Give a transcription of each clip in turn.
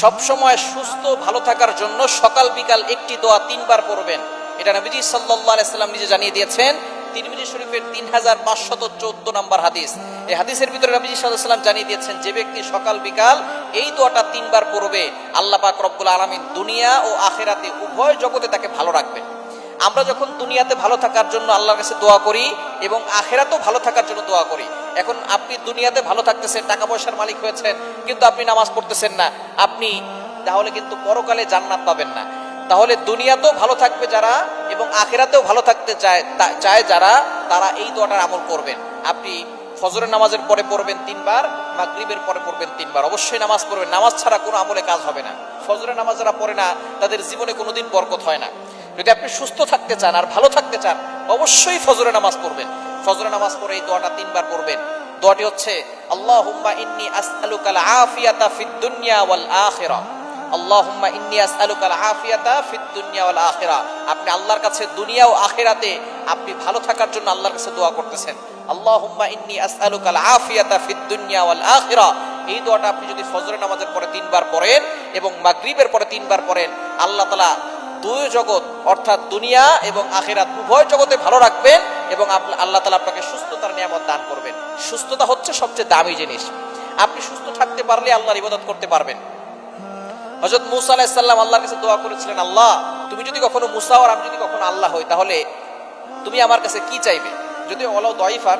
সবসময় সুস্থ, ভালো থাকার জন্য সকাল, বিকাল একটি দোয়া তিনবার পড়বেন। এটা নবীজি সাল্লাম নিজে জানিয়ে দিয়েছেন, তিরমিজি শরীফের তিন হাজার পাঁচশত চোদ্দ নম্বর হাদিস। এই হাদিসের ভিতরে নবীজি সাল্লাম জানিয়ে দিয়েছেন, যে ব্যক্তি সকাল, বিকাল এই দোয়াটা তিনবার পড়বে, আল্লাহ পাক রব্বুল আলমিন দুনিয়া ও আখেরাতে উভয় জগতে তাকে ভালো রাখবেন। আমরা যখন দুনিয়াতে ভালো থাকার জন্য আল্লাহর কাছে দোয়া করি এবং আখেরাতেও ভালো থাকার জন্য দোয়া করি, এখন আপনি দুনিয়াতে ভালো থাকতেছেন টাকা পয়সার মালিক হয়েছেন, কিন্তু আপনি নামাজ পড়তেছেন না, আপনি তাহলে কিন্তু পরকালে জান্নাত পাবেন না। তাহলে দুনিয়াতেও ভালো থাকবে যারা এবং আখেরাতেও ভালো থাকতে চায় চায় যারা, তারা এই দোয়াটার আমল করবেন। আপনি ফজরের নামাজের পরে পড়বেন তিনবার, মাগরিবের পরে পড়বেন তিনবার। অবশ্যই নামাজ পড়বেন। নামাজ ছাড়া কোনো আমলে কাজ হবে না। ফজরের নামাজ যারা পড়ে না, তাদের জীবনে কোনোদিন বরকত হয় না। যদি আপনি সুস্থ থাকতে চান আর ভালো থাকতে চান, অবশ্যই ফজরে নামাজ পড়বেন। ফজরে নামাজ পড়ে এই দোয়াটা তিনবার পড়বেন। দোয়াটি হচ্ছে, আল্লাহুম্মা ইন্নি আসআলুকাল আফিয়াতা ফিদ দুনিয়া ওয়াল আখিরা। আল্লাহুম্মা ইন্নি আসআলুকাল আফিয়াতা ফিদ দুনিয়া ওয়াল আখিরা। আপনি আল্লাহর কাছে দুনিয়া ও আখিরাতে আপনি ভালো থাকার জন্য আল্লাহর কাছে দোয়া করতেছেন। আল্লাহুম্মা ইন্নি আসআলুকাল আফিয়াতা ফিদ দুনিয়া ওয়াল আখিরা। এই দোয়াটা আপনি যদি ফজরের নামাজের পরে তিনবার পড়েন এবং মাগরিবের পরে তিনবার পড়েন, আল্লাহ তাআলা দুই জগৎ, অর্থাৎ দুনিয়া এবং আখেরাত, উভয় জগতে ভালো রাখবেন এবং আল্লাহ তালা আপনাকে সুস্থতার নিয়ামত দান করবেন। সুস্থতা হচ্ছে সবচেয়ে দামি জিনিস। আপনি সুস্থ থাকতে পারলে আল্লাহর ইবাদত করতে পারবেন। হজরত মুসা আলাহিসাল্লাম আল্লাহর কাছে দোয়া করেছিলেন, আল্লাহ, তুমি যদি কখনো মুসা আর আমি যদি কখনো আল্লাহ হই, তাহলে তুমি আমার কাছে কি চাইবে? যদি ওলাও দয়ফান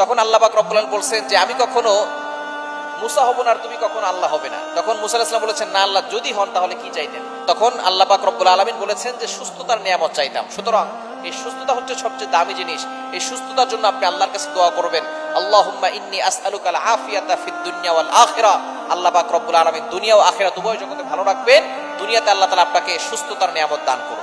তখন আল্লাহ পাক রব্বুল বলছেন যে, আমি কখনো মুসা হব না তুমি কখনো আল্লাহ হবে না। তখন মুসা আলাহিসাম বলেছেন, না, আল্লাহ যদি হন, তাহলে কি চাইতেন? তখন আল্লাহ পাক রব্বুল আলমিন বলেছেন যে, সুস্থতার নিয়ামত চাইতাম। সুতরাং এই সুস্থতা হচ্ছে সবচেয়ে দামি জিনিস। এই সুস্থতার জন্য আপনি আল্লাহর কাছে দোয়া করবেন, আল্লাহুম্মা ইন্নি আসআলুকাল আফিয়াতা ফিদ দুনিয়া ওয়াল আখিরা। আল্লাহ পাক রব্বুল আলামিন দুনিয়া ও আখিরাত উভয় জগতে ভালো রাখবেন। দুনিয়াতে আল্লাহ তাআলা আপনাকে সুস্থতার নিয়ামত দান করবেন।